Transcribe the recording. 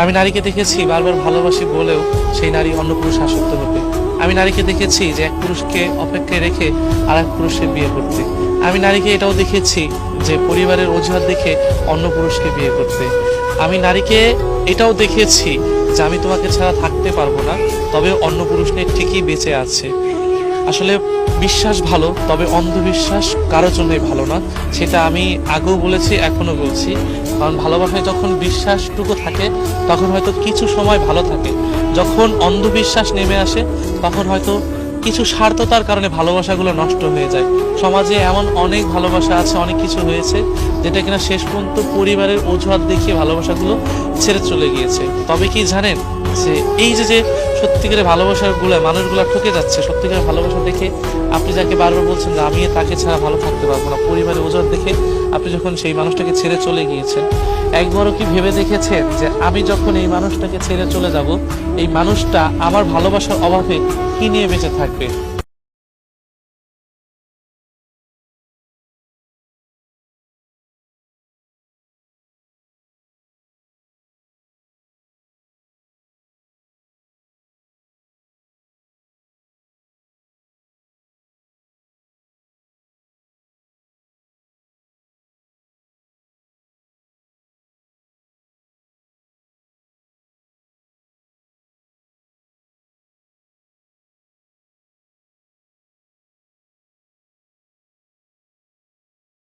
আমি নারীকে দেখেছি বারবার ভালোবাসি বলেও সেই নারী অন্য পুরুষ আসক্ত হতে আমি নারীকে দেখেছি যে এক পুরুষকে অপেক্ষায় রেখে আর এক পুরুষকে বিয়ে করতে। আমি নারীকে এটাও দেখেছি যে পরিবারের অজুহাত দেখে অন্য পুরুষকে বিয়ে করতে। আমি নারীকে এটাও দেখেছি যে আমি তোমাকে ছাড়া থাকতে পারব না, তবে অন্য পুরুষ ঠিকই বেঁচে আছে। আসলে বিশ্বাস ভালো, তবে অন্ধবিশ্বাস কারোর জন্যই ভালো না। সেটা আমি আগেও বলেছি, এখনও বলছি। কারণ ভালোবাসায় যখন বিশ্বাসটুকু থাকে, তখন হয়তো কিছু সময় ভালো থাকে। যখন অন্ধবিশ্বাস নেমে আসে, তখন হয়তো কিছু স্বার্থতার কারণে ভালোবাসাগুলো নষ্ট হয়ে যায়। সমাজে এমন অনেক ভালোবাসা আছে, অনেক কিছু হয়েছে, যেটা কিনা শেষ পর্যন্ত পরিবারের অজুহাত দেখিয়ে ভালোবাসাগুলো ছেড়ে চলে গিয়েছে। তবে কি জানেন যে এই যে যে সত্যিকারের ভালোবাসাগুলো মানুষগুলো ঠকে যাচ্ছে। সত্যিকারের ভালোবাসা দেখে আপনি যাকে বারবার বলছেন যে আমি তাকে ছাড়া ভালো থাকতে পারব না, পরিবারের ওজন দেখে আপনি যখন সেই মানুষটাকে ছেড়ে চলে গিয়েছেন, একবারও কি ভেবে দেখেছেন যে আমি যখন এই মানুষটাকে ছেড়ে চলে যাব, এই মানুষটা আমার ভালোবাসার অভাবে কি নিয়ে বেঁচে থাকবে?